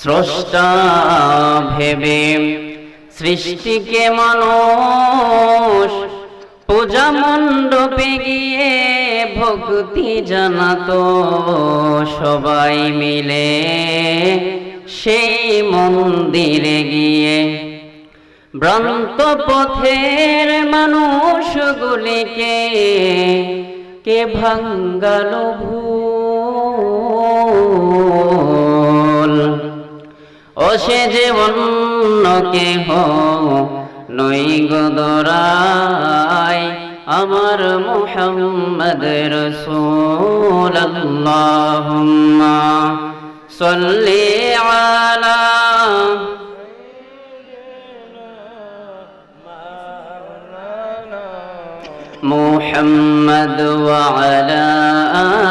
স্রষ্টা ভেবে সৃষ্টিকে মানুষ পূজা মণ্ডপে গিয়ে ভক্তি জানাতো। সবাই মিলে সেই মন্দিরে গিয়ে ভ্রান্ত পথের মানুষগুলিকে কে ভাঙ্গাল ভুল? ও সে যে অন্য কেহ নই গদরাই আমার মুহাম্মদ রসুল আল্লাহুম্মা সাল্লি আলা محمد وعلى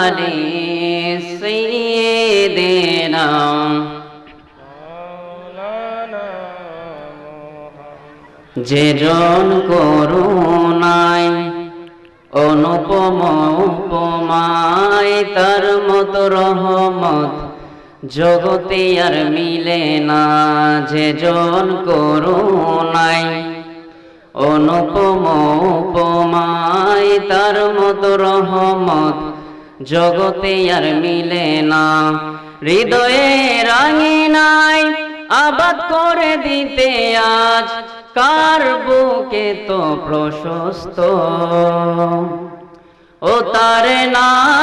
آل سيدنا যে জন করুণায়, অনুপম উপমায়, তার মতো রহমত জগতে আর মিলে না। যে জন করুণায়, অনুপম উপমায়, তার মতো রহমত জগতে আর মিলে না। হৃদয়ে রাঙি নাই আবাদ করে দিতে আজ কার বুকে তো প্রশস্ত? ও তার নাম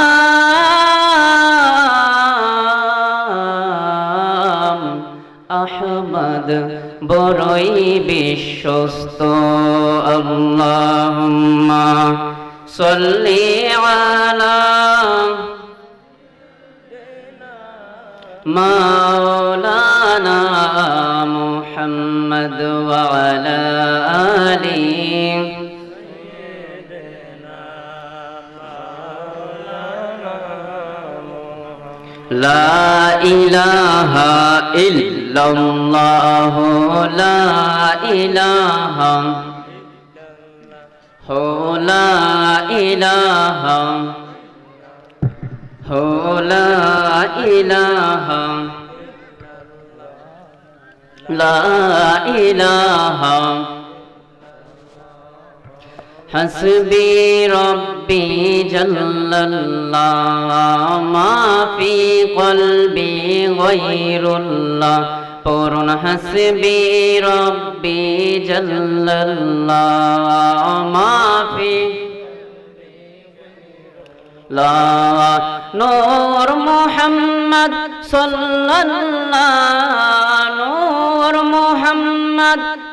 আহমদ বড়ই বিশ্বস্ত। আল্লাহুম্মা সাল্লি আলা মাওলানা محمد وعلى آله. لا إله إلا الله. لا إله. هو لا إله. هو لا إله. لا إله حسبي ربي جل الله ما في قلبي غير الله قرن حسبي ربي جل الله ما في لا نور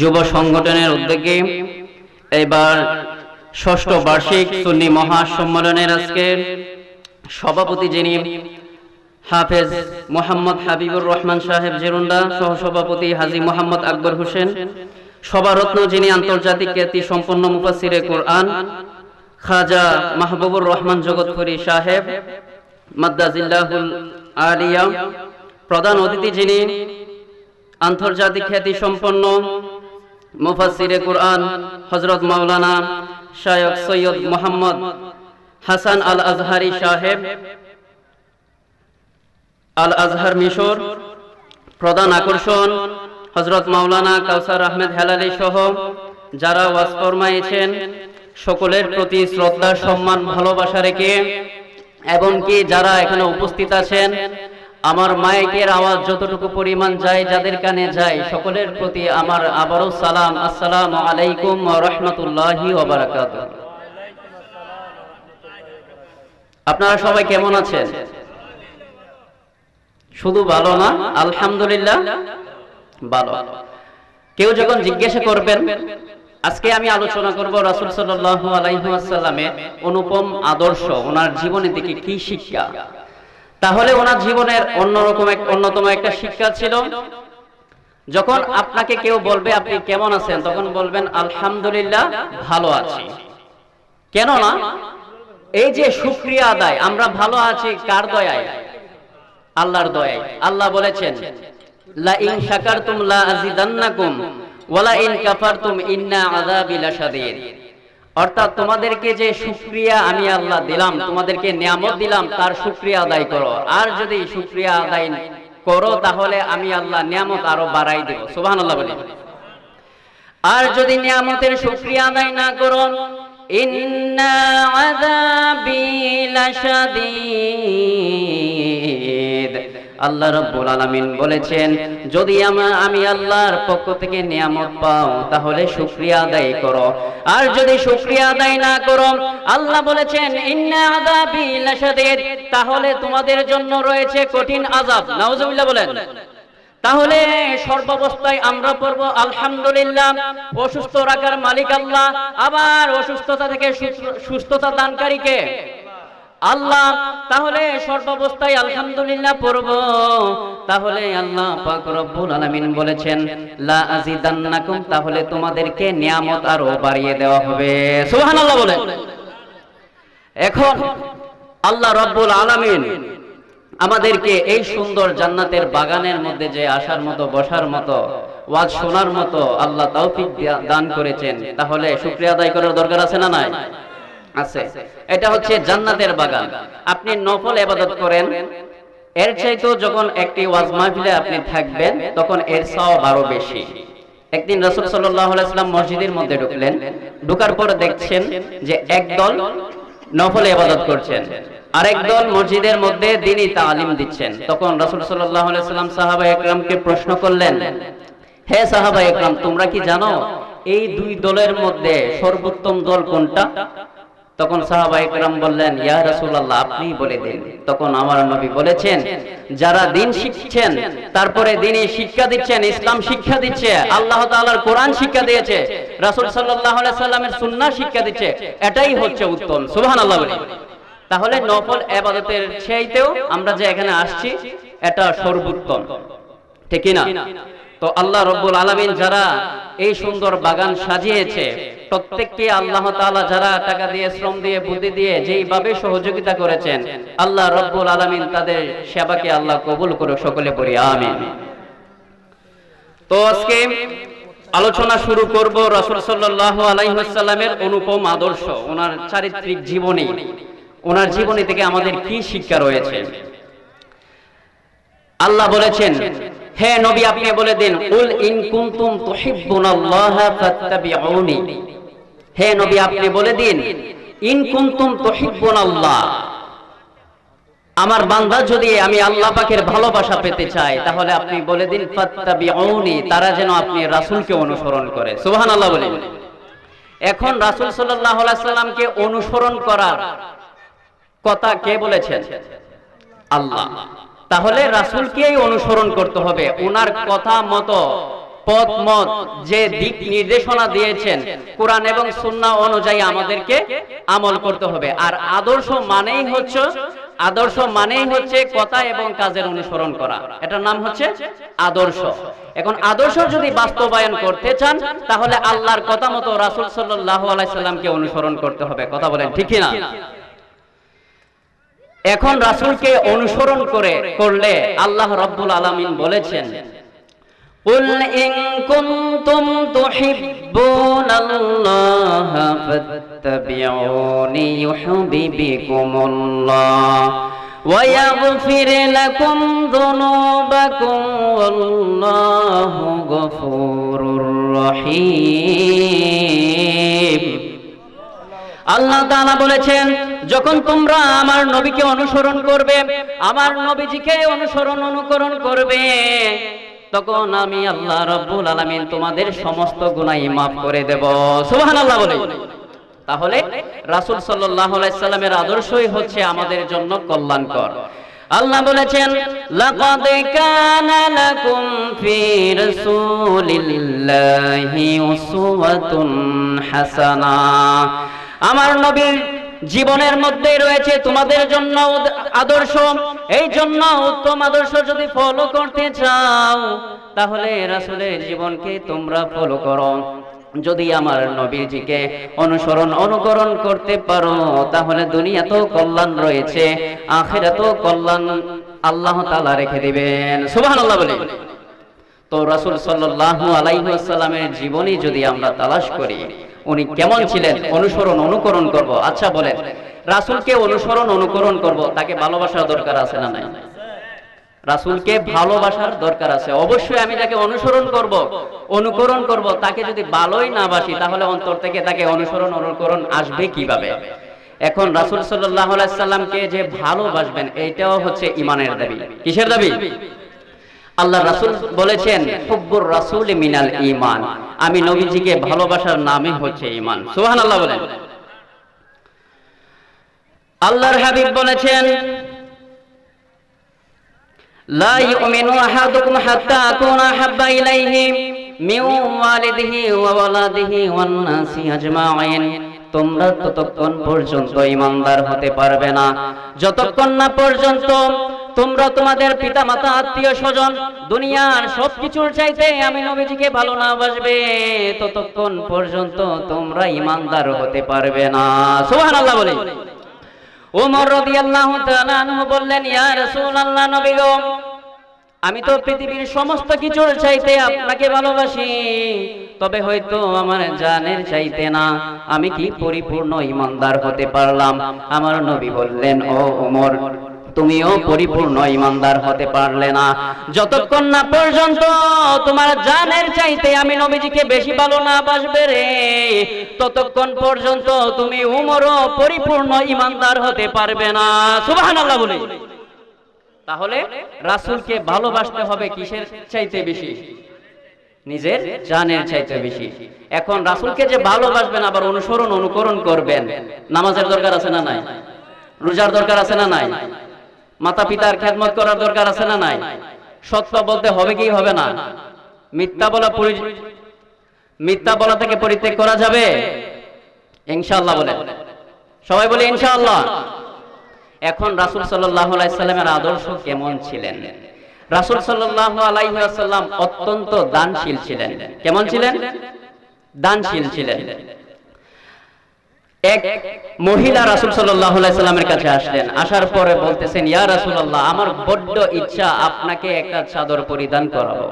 যুব সংগঠনের উদ্যোগে এবার ষষ্ঠ বার্ষিক সুন্নি মহাসম্মেলনের আজকে সভাপতি যিনি হাফেজ মোহাম্মদ হাবিবুর রহমান সাহেব জেরুন্ডা, সহসভাপতি হাজি মোহাম্মদ আকবর হোসেন সভারত্ন যিনি আন্তর্জাতিক খ্যাতি সম্পন্ন মুফাসিরে কোরআন, খাজা মাহবুবুর রহমান জগৎপুরী সাহেব মাদ্দাজিল্লাহুল আলিয়া প্রধান অতিথি যিনি আন্তর্জাতিক খ্যাতি সম্পন্ন মুফাসিরে কোরআন হজরত মাওলানা শায়ক সৈয়দ মোহাম্মদ হাসান আল আজহারি সাহেব আল আজহার মিশর প্রধান আকর্ষণ হজরত মাওলানা কাউসার আহমেদ হেলালি সহ যারা ওয়াজ ফরমাইছেন সকলের প্রতি শ্রদ্ধা, সম্মান, ভালোবাসা রেখে, এবং কি যারা এখানে উপস্থিত আছেন আমার মাইকের আওয়াজ যতটুকু পরিমাণ যায়, যাদের কানে যায়, সকলের প্রতি আমার আবারও সালাম। আসসালামু আলাইকুম রাহমাতুল্লাহি আপনারা সবাই কেমন আছেন? শুধু ভালো না, আলহামদুলিল্লাহ ভালো। কেউ যখন জিজ্ঞাসা করবেন, আজকে আমি আলোচনা করব রাসূল সাল্লাল্লাহু আলাইহি ওয়াসাল্লামের অনুপম আদর্শ, ওনার জীবনে থেকে কি শিক্ষা? তাহলে ওনার জীবনের অন্যরকম এক অন্যতম একটা শিক্ষা ছিল। যখন আপনাকে কেউ বলবে, আপনি কেমন আছেন? তখন বলবেন, আলহামদুলিল্লাহ, ভালো আছি। কেন না? এই যে শুক্রিয়া আদায়, আমরা ভালো আছি কার দয়ায়? আল্লাহর দয়ায়। আল্লাহ বলেছেন লা ইন শাকারতুম লা আযিদান্নাকুম ওয়ালা ইন কাফারতুম ইন্না আযাবি লাশাদীদ। অর্থাৎ তোমাদেরকে যে শুকরিয়া আমি আল্লাহ দিলাম, তোমাদেরকে নিয়ামত দিলাম, তার শুকরিয়া আদায় করো। আর যদি শুকরিয়া আদায় করো, তাহলে আমি আল্লাহ নিয়ামত আরও বাড়াই দেব। সুবহানাল্লাহ বলি। আর যদি নিয়ামতের শুকরিয়া আদায় না করো, ইন্না আযাবি লাশাদীদ। আল্লাহ রাব্বুল আলামিন বলেছেন, যদি আমা- আল্লাহর পক্ষ থেকে নিয়ামত পাও, তাহলে শুকরিয়া আদায় করো। আর যদি শুকরিয়া আদায় না করো, আল্লাহ বলেছেন, ইন্না আযাবি লাশাদীদ তাহলে তোমাদের জন্য রয়েছে কঠিন আযাব। নাউজুবিল্লাহ বলেন। তাহলে সর্বাবস্থায় আমরা পড়ব, আলহামদুলিল্লাহ অসুস্থ রাখার মালিক আল্লাহ, আবার অসুস্থতা থেকে সুস্থতা দানকারীকে। আল্লাহ, তাহলে সর্বাবস্থায় আলহামদুলিল্লাহ পড়ব। তাহলে আল্লাহ পাক রব্বুল আলামিন বলেছেন, লা আযিদান্নাকুম তাহলে তোমাদেরকে নিয়ামত আরও বাড়িয়ে দেওয়া হবে। সুবহানাল্লাহ বলেন। এখন আল্লাহ রব্বুল আলামিন আমাদেরকে এই সুন্দর জান্নাতের বাগানের মধ্যে যে আসার মতো, বসার মতো, ওয়াজ শোনার মতো আল্লাহ তৌফিক দান করেছেন, তাহলে শুকরিয়া আদায় করার দরকার আছে না নাই? আছে। এটা হচ্ছে জান্নাতের বাগান। আপনি নফল ইবাদত করেন। এর চাইতেও যখন একটি ওয়াজ মাহফিলে আপনি থাকবেন, তখন এর সওয়াব আরও বেশি। একদিন রাসূল সাল্লাল্লাহু আলাইহি সাল্লাম মসজিদের মধ্যে ঢুকলেন। ঢোকার পর দেখছেন যে একদল নফল ইবাদত করছেন। আরেক দল মসজিদের মধ্যে দিনই তালিম দিচ্ছেন। তখন রাসূল সাল্লাল্লাহু আলাইহি সাল্লাম সাহাবা একরামকে প্রশ্ন করলেন, হে সাহাবা একরাম, তোমরা কি জানো, এই দুই দলের মধ্যে সর্বোত্তম দল কোনটা? তখন সাহাবা একরাম বললেন, ইয়া রাসূলুল্লাহ, আপনি বলে দিন। তখন আমার নবী বলেছেন, যারা দিন শিখছেন, তারপরে দিনই শিক্ষা দিচ্ছেন, ইসলাম শিক্ষা দিচ্ছে, আল্লাহ তাআলার কোরআন শিক্ষা দিয়েছে, রাসূল সাল্লাল্লাহু আলাইহি সাল্লামের সুন্নাহ শিক্ষা দিচ্ছে, এটাই হচ্ছে উত্তম। সুবহানাল্লাহ বলি। তাহলে নফল ইবাদতের চাইতেও আমরা যে এখানে আসছি, এটা সর্বোত্তম। ঠিক না? তো আল্লাহ রব্বুল আলামিন যারা এই সুন্দর বাগান সাজিয়েছে, প্রত্যেককে আল্লাহ তাআলা যারা টাকা দিয়ে, শ্রম দিয়ে, বুদ্ধি দিয়ে যেইভাবে সহযোগিতা করেছেন, আল্লাহ রব্বুল আলামিন তাদের সেবাকে আল্লাহ কবুল করুক, সকলে পড়ি আমিন। তো আজকে আলোচনা শুরু করব রাসূল সাল্লাল্লাহু আলাইহি অনুপম আদর্শ, ওনার চারিত্রিক জীবনী। ওনার জীবনী থেকে আমাদের কি শিক্ষা রয়েছে? আল্লাহ বলেছেন হে নবী, আপনি বলে উল ইন কুনতুম ফাত্তাবিউনি। হে নবী, আপনি বলে দিন, ইন কুনতুম তুহিব্বুনাল্লাহ। আমার বান্দা, যদি আমি আল্লাহ পাকের ভালোবাসা পেতে চাই, তাহলে আপনি বলে দিন, ফাত্তাবিউনি, তারা যেন আপনি রাসূলকে অনুসরণ করে। সুবহানাল্লাহ বলেন এখন রাসূল সাল্লাল্লাহু আলাইহি সাল্লামকে অনুসরণ করার কথা কে বলেছেন? আল্লাহ। তাহলে রাসূলকেই অনুসরণ করতে হবে। ওনার কথা মতো পথ মত যে দিক নির্দেশনা দিয়েছেন কোরআন এবং সুন্নাহ অনুযায়ী আমাদেরকে আমল করতে হবে। আর আদর্শ মানেই হচ্ছে আদর্শ মানেই হচ্ছে কথা এবং কাজের অনুসরণ করা। এটার নাম হচ্ছে আদর্শ। এখন আদর্শ যদি বাস্তবায়ন করতে চান তাহলে আল্লাহর কথা মতো রাসুল সাল্লাল্লাহু আলাইহি সাল্লামকে অনুসরণ করতে হবে। কথা বলেন ঠিক না এখন রাসূলকে অনুসরণ করে করলে আল্লাহ রাব্বুল আলামিন বলেছেন قل إن كنتم تحبون الله فاتبعوني يحببكم الله ويغفر لكم ذنوبكم والله غفور رحيم আল্লাহ তাআলা বলেছেন যখন তোমরা আমার নবীকে অনুসরণ করবে, আমার নবীজিকে অনুসরণ অনুকরণ করবে, তখন আমি আল্লাহ রাব্বুল আলামিন তোমাদের সমস্ত গুনাহ মাফ করে দেব। সুবহানাল্লাহ বলে। তাহলে রাসূল সাল্লামের আদর্শই হচ্ছে আমাদের জন্য কল্যাণকর। আল্লাহ বলেছেন আমার নবীর জীবনের মধ্যে রয়েছে তোমাদের জন্য আদর্শ। এই জন্য উত্তম আদর্শ যদি ফলো করতে চাও, তাহলে রাসূলের জীবনকে তোমরা ফলো করো। যদি আমার নবীজিকে অনুসরণ, অনুকরণ করতে পারো, তাহলে দুনিয়া দুনিয়াতেও কল্যাণ রয়েছে, আখিরাতেও কল্যাণ আল্লাহ তাআলা রেখে দিবেন। সুবহানাল্লাহ বলে তো রাসূল সাল্লাল্লাহু আলাইহি ওয়াসাল্লামের জীবনী যদি আমরা তালাশ করি, উনি কেমন ছিলেন? অনুসরণ, অনুকরণ করব? আচ্ছা বলেন, রাসূলকে অনুসরণ, অনুকরণ করব? তাকে ভালোবাসার দরকার আছে না নাই? রাসূলকে ভালোবাসার দরকার আছে। অবশ্যই আমি যাকে অনুসরণ করব, অনুকরণ করব। তাকে যদি ভালোই না বাসি, তাহলে অন্তর থেকে তাকে অনুসরণ, অনুকরণ আসবে কীভাবে? এখন রাসূল সাল্লাল্লাহু আলাইহি সাল্লামকে যে ভালোবাসবেন, এইটাও হচ্ছে ইমানের দাবি। কিসের দাবি? আল্লাহ রাসুল বলেছেন, হুব্বুর রাসুল মিনাল ইমান আমি নবীজিকে ভালোবাসার নামই হচ্ছে ইমান সুহান আল্লাহ বলেন। আল্লাহর হাবিব বলেছেন, লা ইউমিনু আহাদুকুম হাত্তা আকুনা হাব্বা ইলাইহি মিন ওয়ালিদিহি ওয়া ওয়ালাদিহি ওয়ান নাসি আজমাইন। তোমরা ততক্ষণ পর্যন্ত ইমানদার হতে পারবে না। যতক্ষণ না পর্যন্ত তোমরা তোমাদের পিতামাতা, আত্মীয় স্বজন, দুনিয়ার সবকিছুর চাইতে আমি নবীজিকে ভালো না বাসবে, ততক্ষণ পর্যন্ত তোমরা ইমানদার হতে পারবে না। সুবহানাল্লাহ বলে ওমর তাআলা আনহু বললেন, ইয়া রাসূলুল্লাহ নবী আমি তো পৃথিবীর সমস্ত কিছুর চাইতে আপনাকে ভালোবাসি, তবে হয়তো আমার জানের চাইতে না। আমি কি পরিপূর্ণ ইমানদার হতে পারলাম? আমার নবী বললেন, ও ওমর তুমিও পরিপূর্ণ ইমানদার হতে পারলে না। যতক্ষণ না পর্যন্ত তোমার জানের চাইতে আমি নবীজিকে বেশি ভালো না বাসবে রে, ততক্ষণ পর্যন্ত তুমি উমরও পরিপূর্ণ ইমানদার হতে পারবে না। সুবহানাল্লাহ বলে। তাহলে রাসূলকে ভালোবাসতে হবে কিসের চাইতে বেশি? নিজের জানের চাইতে বেশি। এখন রাসূলকে যে ভালোবাসবেন, আবার অনুসরণ, অনুকরণ করবেন, নামাজের দরকার আছে না নাই? রোজার দরকার আছে না নাই? মাতা পিতার খেদমত করার দরকার আছে না নাই? সত্য বলতে হবে কি হবে না? মিথ্যা বলা মিথ্যা বলা থেকে পরিত্যাগ করা যাবে? ইনশাআল্লাহ বলে। সবাই বলে ইনশাআল্লাহ। এখন রাসূল সাল্লাল্লাহু আলাইহি সাল্লামের আদর্শ কেমন ছিলেন? রাসূল সাল্লাল্লাহু আলাইহি ওয়াসাল্লাম অত্যন্ত দানশীল ছিলেন। কেমন ছিলেন? দানশীল ছিলেন। এক মহিলা রাসূল সাল্লামের কাছে আসলেন। আসার পরে বলতেছেন, ইয়া রাসূলুল্লাহ, আমার বড্ড ইচ্ছা আপনাকে একটা চাদর পরিধান করাবো।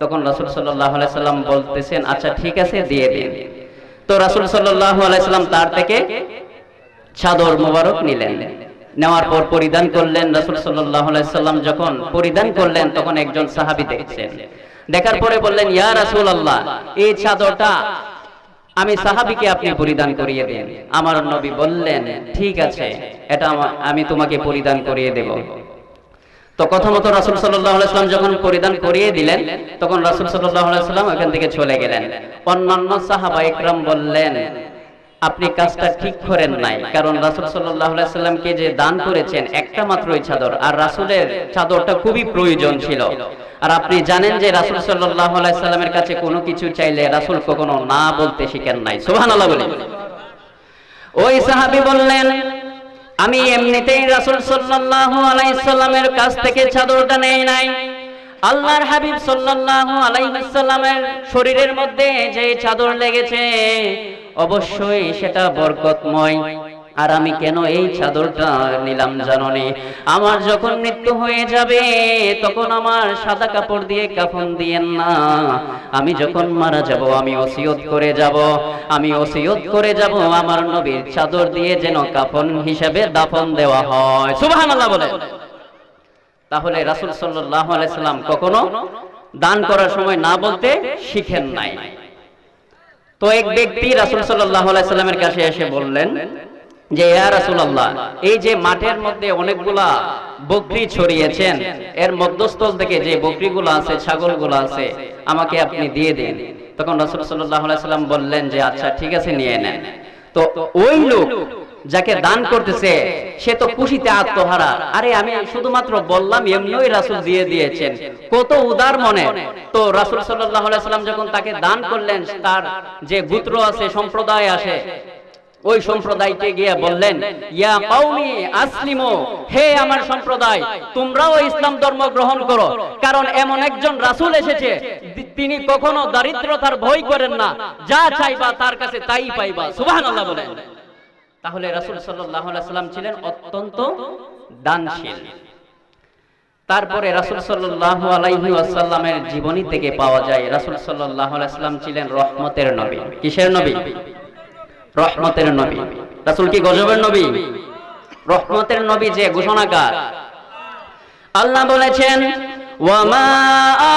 তখন রাসূল সাল্লাম বলতেছেন আচ্ছা ঠিক আছে, দিয়ে দিন। তো রাসূল সাল্লাম তার থেকে চাদর মোবারক নিলেন। নেওয়ার পর পরিধান করলেন। রাসূল সাল্লাম যখন পরিধান করলেন, তখন একজন সাহাবী দেখছেন। দেখার পরে বললেন, ইয়া রাসূলুল্লাহ, এই চাদরটা আমি সাহাবিকে আপনি পরিধান করিয়ে দেন। আমার নবী বললেন ঠিক আছে এটা আমি তোমাকে পরিধান করিয়ে দেব। তো কথা মতো রাসূল সাল্লাল্লাহু সাল্লাম যখন পরিধান করিয়ে দিলেন তখন রাসুল সাল্লাম ওখান থেকে চলে গেলেন। অন্যান্য সাহাবা ইকরাম বললেন আপনি কাজটা ঠিক করেন নাই। কারণ রাসূল সাল্লামকে যে দান করেছেন, একটা মাত্রই চাদর। আর রাসূলের চাদরটা খুবই প্রয়োজন ছিল। আর আপনি জানেন যে রাসূল সাল্লাল্লাহু আলাইহি সাল্লামের কাছে কোনো কিছু চাইলে রাসূল কখনো না বলতে শিখেন নাই। সুবহানাল্লাহ বলে ওই সাহাবী বললেন, আমি এমনিতেই রাসূল সাল্লাল্লাহু আলাইহি সাল্লামের কাছ থেকে চাদরটা নেই নাই। আল্লাহর হাবিব সাল্লাল্লাহু আলাইহি সাল্লামের শরীরের মধ্যে যে চাদর লেগেছে অবশ্যই সেটা বরকতময়। আর আমি কেন এই চাদরটা নিলাম জাননি? আমার যখন মৃত্যু হয়ে যাবে, তখন আমার সাদা কাপড় দিয়ে কাফন দিয়েন না। আমি যখন মারা যাব, আমি ওসিয়ত করে যাব। আমি ওসিয়ত করে যাব, আমার নবীর চাদর দিয়ে যেন কাফন হিসেবে দাফন দেওয়া হয়। সুবহানাল্লাহ বলে তাহলে রাসূল সাল্লাল্লাহু আলাইহি সাল্লাম কখনো দান করার সময় না বলতে শিখেন নাই। তো এক ব্যক্তি রাসুল সাল্লামের কাছে এসে বললেন যে, ইয়া রাসূলুল্লাহ, এই যে মাঠের মধ্যে অনেকগুলা বকরি ছড়িয়েছেন, এর মধ্যস্থল থেকে যে বকরিগুলো আছে, ছাগলগুলো আছে, আমাকে আপনি দিয়ে দিন। তখন রাসুল সাল্লাহ সাল্লাম বললেন যে আচ্ছা ঠিক আছে, নিয়ে নেন। তো ওই লোক যাকে দান করতেছে সে তো খুশিতে আত্মহারা। আরে আমি শুধুমাত্র বললাম এমনিই রাসূল দিয়ে দিয়েছেন। কত উদার মনে। তো রাসূল আলাইহি সাল্লাম যখন তাকে দান করলেন তার যে গোত্র আছে সম্প্রদায় আসে ওই সম্প্রদায়কে গিয়ে বললেন ইয়া কওমি আসলিমু হে আমার সম্প্রদায় তোমরাও ইসলাম ধর্ম গ্রহণ করো। কারণ এমন একজন রাসূল এসেছে তিনি কখনো দারিদ্রতার ভয় করেন না। যা চাইবা তার কাছে তাই পাইবা। সুবহানাল্লাহ বলেন। তাহলে রাসূল সাল্লাম ছিলেন অত্যন্ত দানশীল। তারপরে রাসূল সাল্লাল্লাহু আলাইহি ওয়াসাল্লামের জীবনী থেকে পাওয়া যায় রাসূল সাল্লাম ছিলেন রহমতের নবী। কিসের নবী? রহমতের নবী। রাসূল কি গজবের নবী? রহমতের নবী যে ঘোষণাকার। আল্লাহ বলেছেন ওয়ামা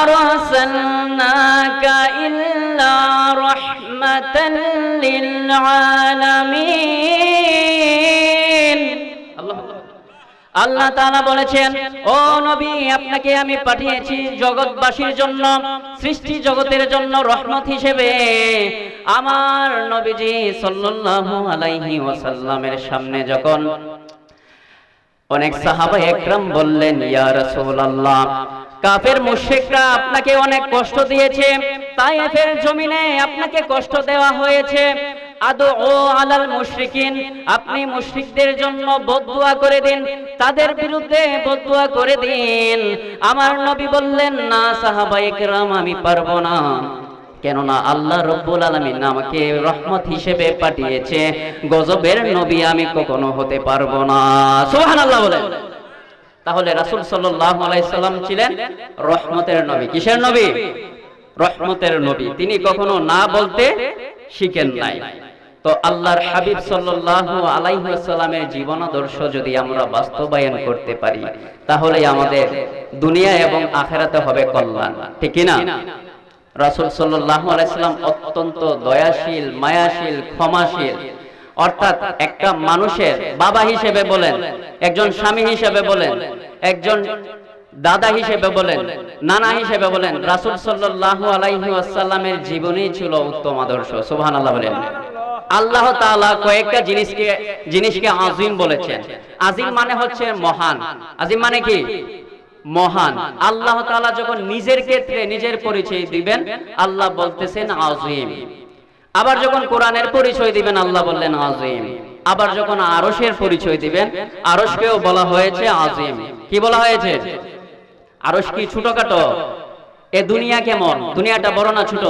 আরসালনাকা ইল্লা রাহমাতান লিল আলামিন। আল্লাহ তাআলা বলেছেন, ও নবী, আপনাকে আমি পাঠিয়েছি জগৎবাসীর জন্য, সৃষ্টি জগতের জন্য রহমত হিসেবে। আমার নবীজি সাল্লাল্লাহু আলাইহি সামনে যখন অনেক সাহাবা একরাম বললেন কাফের আপনাকে অনেক কষ্ট দিয়েছে, তাইফের জমিনে আপনাকে কষ্ট দেওয়া হয়েছে আল্লাহ রব্বুল আলামিন আমাকে রহমত হিসেবে পাঠিয়েছে, গজবের নবী আমি কখনো হতে পারব না। সুবহানাল্লাহ বলেন। তাহলে রাসূল সাল্লাম ছিলেন রহমতের নবী। কিসের নবী? রহমতের নবী। তিনি কখনো না বলতে শিখেন নাই। তো আল্লাহর হাবিব সাল্লাল্লাহু আলাইহি ওয়াসাল্লামের জীবন আদর্শ যদি আমরা বাস্তবায়ন করতে পারি, তাহলে আমাদের দুনিয়া এবং আখেরাতে হবে কল্যাণ। ঠিক না রাসূল সাল্লাল্লাহু আলাইহি সাল্লাম অত্যন্ত দয়াশীল, মায়াশীল, ক্ষমাশীল। অর্থাৎ একটা মানুষের বাবা হিসেবে বলেন, একজন স্বামী হিসেবে বলেন, একজন দাদা হিসেবে বলেন, নানা হিসেবে বলেন, রাসূল সাল্লাল্লাহু আলাইহি ওয়াসাল্লামের জীবনই ছিল উত্তম আদর্শ, সুবহানাল্লাহ বলেন। আল্লাহ তাআলা কয়েকটা জিনিসকে জিনিসকে আজিম বলেছেন। আজিম মানে হচ্ছে মহান। আজিম মানে কি? মহান। আল্লাহ তাআলা যখন নিজের ক্ষেত্রে নিজের পরিচয় দিবেন, আল্লাহ বলতেছেন আজিম। আবার যখন কোরআনের পরিচয় দিবেন, আল্লাহ বললেন আজিম। আবার যখন আরশের পরিচয় দিবেন, আরশকেও বলা হয়েছে আজিম। কি বলা হয়েছে? আরশ কি ছোটখাটো? এ দুনিয়া কেমন? দুনিয়াটা বড় না ছোট?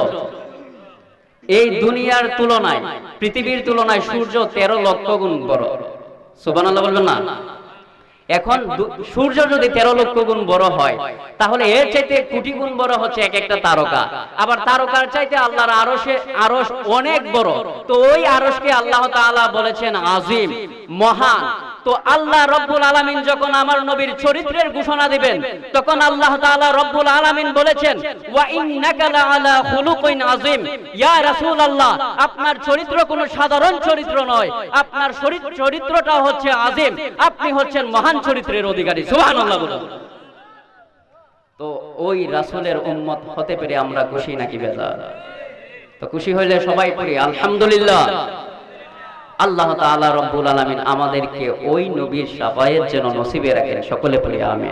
এই দুনিয়ার তুলনায়, পৃথিবীর তুলনায় সূর্য তেরো লক্ষ গুণ বড়। সুবহানাল্লাহ বলবেন না? এখন সূর্য যদি তেরো লক্ষ গুণ বড় হয় তাহলে এর চাইতে কোটি গুণ বড় হচ্ছে এক একটা তারকা। আবার তারকার চাইতে আল্লাহর আরশে আরশ অনেক বড়। তো ওই আরশকে আল্লাহ তাআলা বলেছেন আজিম মহান। তো আল্লাহ রব্বুল আলামিন যখন আমার নবীর চরিত্রের ঘোষণা দিবেন তখন আল্লাহ তাআলা রব্বুল আলামিন বলেছেন ওয়া ইন্নাকা লাআলা খুলুকিন আযীম। ইয়া রাসূলুল্লাহ আপনার চরিত্র কোনো সাধারণ চরিত্র নয়। আপনার চরিত্রটা হচ্ছে আযীম আপনি হচ্ছেন মহান চরিত্রের অধিকারী, সুবহানাল্লাহ বলুন। তো ওই রাসূলের উম্মত হতে পেরে আমরা খুশি নাকি বেজার? তো খুশি হইলে সবাই পড়ি, আলহামদুলিল্লাহ। আল্লাহ তাআলা রব্বুল আলামিন আমাদেরকে ওই নবীর সাফায়ের জন্য নসিবে রাখেন, সকলে পড়ি আমি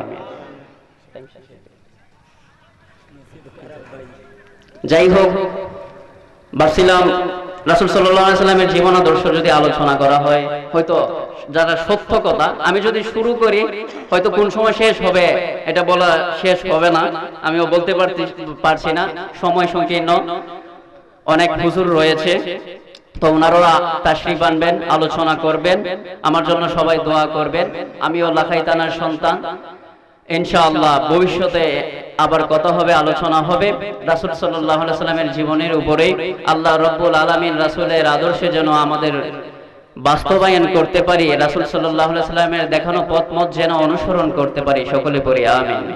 যাই হোক, ভাবছিলাম রাসূল সাল্লাল্লাহু সাল্লামের জীবন আদর্শ যদি আলোচনা করা হয়, হয়তো যারা সত্য কথা, আমি যদি শুরু করি, হয়তো কোন সময় শেষ হবে, এটা বলা শেষ হবে না। আমিও বলতে পারছি না, সময় সংকীর্ণ। অনেক হুজুর রয়েছে, তো ওনারা তাশরিফ আনবেন, আলোচনা করবেন, আমার জন্য সবাই দোয়া করবেন। আমিও লাখাই তানার সন্তান। ইনশাআল্লাহ, ভবিষ্যতে আবার কথা হবে, আলোচনা হবে। রাসূল আলাইহি সাল্লামের জীবনের উপরেই আল্লাহ রব্বুল আলামিন রাসূলের আদর্শে যেন আমাদের বাস্তবায়ন করতে পারি, রাসুল সাল্লাহ সাল্লামের দেখানো পথ মত যেন অনুসরণ করতে পারি, সকলে পড়ি, আমিন।